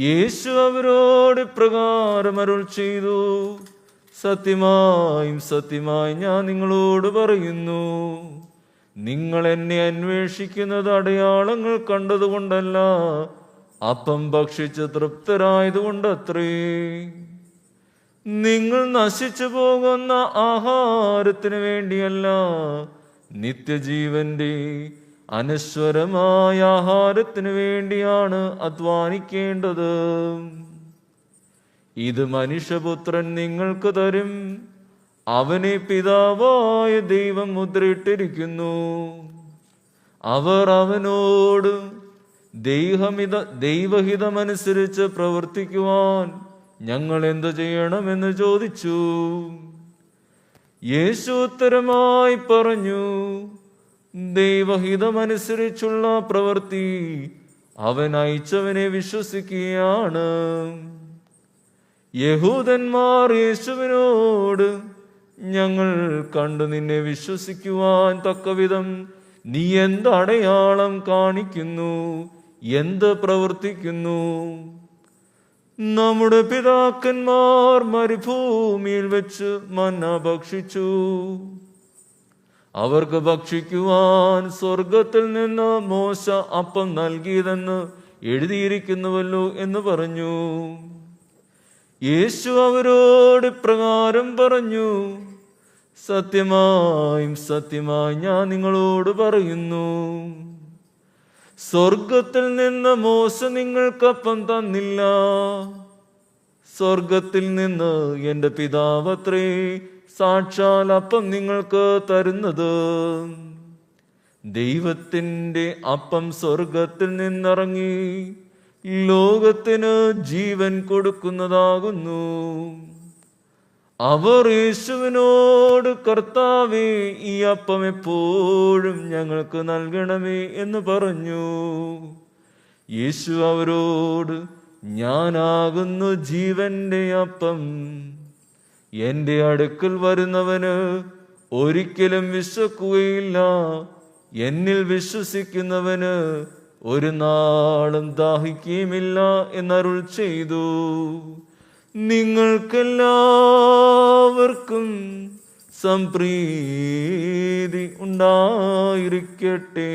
യേശു അവരോട് പ്രകാരം അരുൾ ചെയ്തു. സത്യമായും സത്യമായും ഞാൻ നിങ്ങളോട് പറയുന്നു. നിങ്ങൾ എന്നെ അന്വേഷിക്കുന്നത് അടയാളങ്ങൾ കണ്ടതുകൊണ്ടല്ല അപ്പം ഭക്ഷിച്ച് തൃപ്തരായതുകൊണ്ടത്രേ. നിങ്ങൾ നശിച്ചു പോകുന്ന ആഹാരത്തിന് വേണ്ടിയല്ല നിത്യജീവന്റെ അനശ്വരമായ ആഹാരത്തിന് വേണ്ടിയാണ് അധ്വാനിക്കേണ്ടത്. ഇത് മനുഷ്യപുത്രൻ നിങ്ങൾക്ക് തരും. അവനെ പിതാവായ ദൈവം മുദ്രയിട്ടിരിക്കുന്നു. അവർ അവനോട് ദൈവഹിത ദൈവഹിതമനുസരിച്ച് പ്രവർത്തിക്കുവാൻ ഞങ്ങൾ എന്തു ചെയ്യണമെന്ന് ചോദിച്ചു. യേശു ഉത്തരമായി പറഞ്ഞു ദൈവഹിതമനുസരിച്ചുള്ള പ്രവൃത്തി അവൻ അയച്ചവനെ വിശ്വസിക്കുകയാണ്. യഹൂദന്മാർ യേശുവിനോട് ഞങ്ങൾ കണ്ടു നിന്നെ വിശ്വസിക്കുവാൻ തക്കവിധം. നീ എന്ത് അടയാളം കാണിക്കുന്നു? എന്ത് പ്രവർത്തിക്കുന്നു? നമ്മുടെ പിതാക്കന്മാർ മരുഭൂമിയിൽ വെച്ച് മന്ന ഭക്ഷിച്ചു. അവർക്ക് ഭക്ഷിക്കുവാൻ സ്വർഗത്തിൽ നിന്ന് മോശ അപ്പം നൽകിയതെന്ന് എഴുതിയിരിക്കുന്നുവല്ലോ എന്ന് പറഞ്ഞു. യേശു അവരോട് പ്രകാരം പറഞ്ഞു സത്യമായും സത്യമായി ഞാൻ നിങ്ങളോട് പറയുന്നു സ്വർഗത്തിൽ നിന്ന് മോശ നിങ്ങൾക്കപ്പം തന്നില്ല. സ്വർഗത്തിൽ നിന്ന് എന്റെ പിതാവത്രേ സാക്ഷാൽ അപ്പം നിങ്ങൾക്ക് തരുന്നത്. ദൈവത്തിന്റെ അപ്പം സ്വർഗത്തിൽ നിന്നിറങ്ങി ലോകത്തിന് ജീവൻ കൊടുക്കുന്നതാകുന്നു. അവർ യേശുവിനോട് കർത്താവേ ഈ അപ്പം എപ്പോഴും ഞങ്ങൾക്ക് നൽകണമേ എന്ന് പറഞ്ഞു. യേശു അവരോട് ഞാനാകുന്നു ജീവന്റെ അപ്പം. എന്റെ അടുക്കൽ വരുന്നവന് ഒരിക്കലും വിശക്കുകയില്ല എന്നിൽ വിശ്വസിക്കുന്നവന് ഒരു നാളും ദാഹിക്കുകയുമില്ല എന്നരുൾ ചെയ്തു. നിങ്ങൾക്കെല്ലാവർക്കും സംപ്രീതി ഉണ്ടായിരിക്കട്ടെ.